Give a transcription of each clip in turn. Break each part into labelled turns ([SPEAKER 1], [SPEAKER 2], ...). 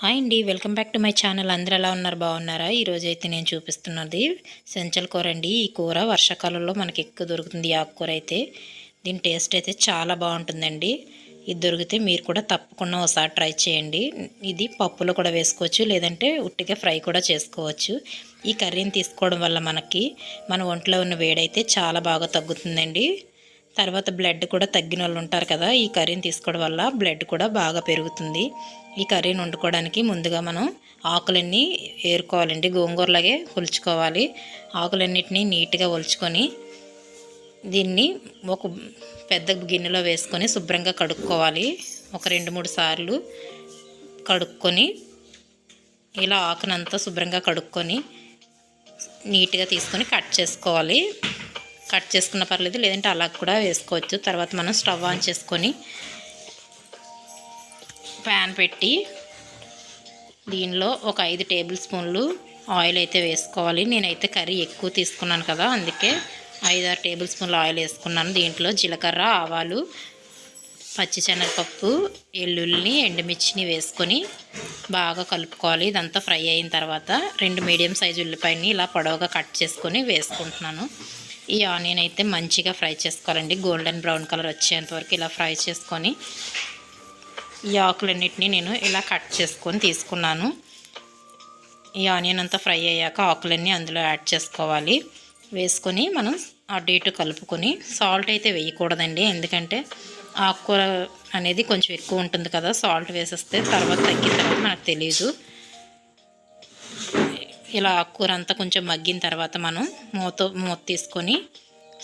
[SPEAKER 1] Hi అండి welcome back to my channel. అందరు ఎలా ఉన్నారు? బాగున్నారా? ఈరోజు అయితే నేను చూపిస్తున్నది సెంచల్ కూర అండి. ఈ కూర వర్షాకాలంలో మనకి ఎక్కువ దొరుకుతుంది ఆకుకూర అయితే. దీని టేస్ట్ అయితే చాలా బాగుంటుందండి. ఇది దొరికితే మీరు కూడా తప్పకుండా ఒకసారి ట్రై చేయండి. ఇది పప్పులో కూడా వేసుకోవచ్చు లేదంటే ఉట్టిగా ఫ్రై కూడా చేసుకోవచ్చు. ఈ కర్రీని తీసుకోవడం వల్ల మనకి మన ఒంట్లో ఉన్న వేడైతే చాలా బాగా తగ్గుతుందండి. తర్వాత బ్లడ్ కూడా తగ్గిన వాళ్ళు ఉంటారు కదా ఈ కర్రీని తీసుకోవడం వల్ల బ్లడ్ కూడా బాగా పెరుగుతుంది. ఈ కర్రీని వండుకోవడానికి ముందుగా మనం ఆకులన్నీ ఏరుకోవాలండి గోంగూరలాగే ఒలుచుకోవాలి. ఆకులన్నిటినీ నీట్గా ఒలుచుకొని దీన్ని ఒక పెద్ద గిన్నెలో వేసుకొని శుభ్రంగా కడుక్కోవాలి. ఒక రెండు మూడు సార్లు కడుక్కొని ఇలా ఆకునంతా శుభ్రంగా కడుక్కొని నీట్గా తీసుకొని కట్ చేసుకోవాలి. కట్ చేసుకున్న పర్లేదు లేదంటే అలా కూడా వేసుకోవచ్చు. తర్వాత మనం స్టవ్ ఆన్ చేసుకొని ప్యాన్ పెట్టి దీనిలో ఒక ఐదు టేబుల్ స్పూన్లు ఆయిల్ అయితే వేసుకోవాలి. నేనైతే కర్రీ ఎక్కువ తీసుకున్నాను కదా అందుకే ఐదారు టేబుల్ స్పూన్లు ఆయిల్ వేసుకున్నాను. దీంట్లో జీలకర్ర ఆవాలు పచ్చిశనగపప్పు ఎల్లుల్ని ఎండుమిర్చిని వేసుకొని బాగా కలుపుకోవాలి. ఇదంతా ఫ్రై అయిన తర్వాత రెండు మీడియం సైజు ఉల్లిపాయని ఇలా పొడవుగా కట్ చేసుకొని వేసుకుంటున్నాను. ఈ ఆనియన్ అయితే మంచిగా ఫ్రై చేసుకోవాలండి. గోల్డెన్ బ్రౌన్ కలర్ వచ్చేంత వరకు ఇలా ఫ్రై చేసుకొని ఈ ఆకులన్నిటిని నేను ఇలా కట్ చేసుకొని తీసుకున్నాను. ఈ ఆనియన్ అంతా ఫ్రై అయ్యాక ఆకులన్నీ అందులో యాడ్ చేసుకోవాలి. వేసుకొని మనం అటు ఇటు కలుపుకొని సాల్ట్ అయితే వేయకూడదండి. ఎందుకంటే ఆకుకూర అనేది కొంచెం ఎక్కువ ఉంటుంది కదా సాల్ట్ వేసేస్తే తర్వాత తగ్గిన తర్వాత మనకు తెలియదు ఇలా ఆకుకూర అంతా కొంచెం మగ్గిన తర్వాత మనం మూత మూత తీసుకొని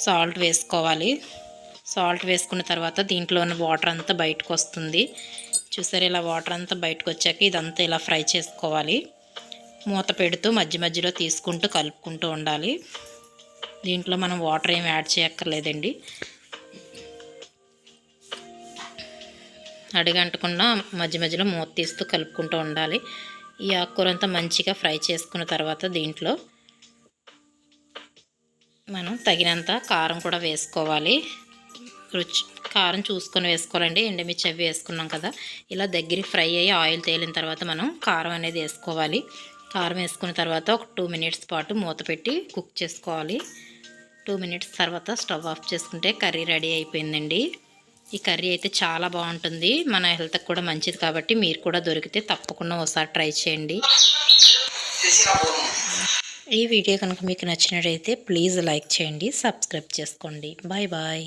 [SPEAKER 1] సాల్ట్ వేసుకోవాలి. సాల్ట్ వేసుకున్న తర్వాత దీంట్లో ఉన్న వాటర్ అంతా బయటకు వస్తుంది. చూసారు ఇలా వాటర్ అంతా బయటకు వచ్చాక ఇదంతా ఇలా ఫ్రై చేసుకోవాలి. మూత పెడుతూ మధ్య మధ్యలో తీసుకుంటూ కలుపుకుంటూ ఉండాలి. దీంట్లో మనం వాటర్ ఏమి యాడ్ చేయక్కర్లేదండి. అడిగంటకుండా మధ్య మధ్యలో మూత తీస్తూ కలుపుకుంటూ ఉండాలి. ఈ ఆకుకూర అంతా మంచిగా ఫ్రై చేసుకున్న తర్వాత దీంట్లో మనం తగినంత కారం కూడా వేసుకోవాలి. రుచి కారం చూసుకొని వేసుకోవాలండి. ఎండమిర్చి అవి వేసుకున్నాం కదా. ఇలా దగ్గరికి ఫ్రై అయ్యి ఆయిల్ తేలిన తర్వాత మనం కారం అనేది వేసుకోవాలి. కారం వేసుకున్న తర్వాత ఒక టూ మినిట్స్ పాటు మూత పెట్టి కుక్ చేసుకోవాలి. టూ మినిట్స్ తర్వాత స్టవ్ ఆఫ్ చేసుకుంటే కర్రీ రెడీ అయిపోయిందండి. ఈ కర్రీ అయితే చాలా బాగుంటుంది. మన హెల్త్కి కూడా మంచిది కాబట్టి మీరు కూడా దొరికితే తప్పకుండా ఒకసారి ట్రై చేయండి. ఈ వీడియో కనుక మీకు నచ్చినట్టయితే ప్లీజ్ లైక్ చేయండి సబ్స్క్రైబ్ చేసుకోండి. Bye bye.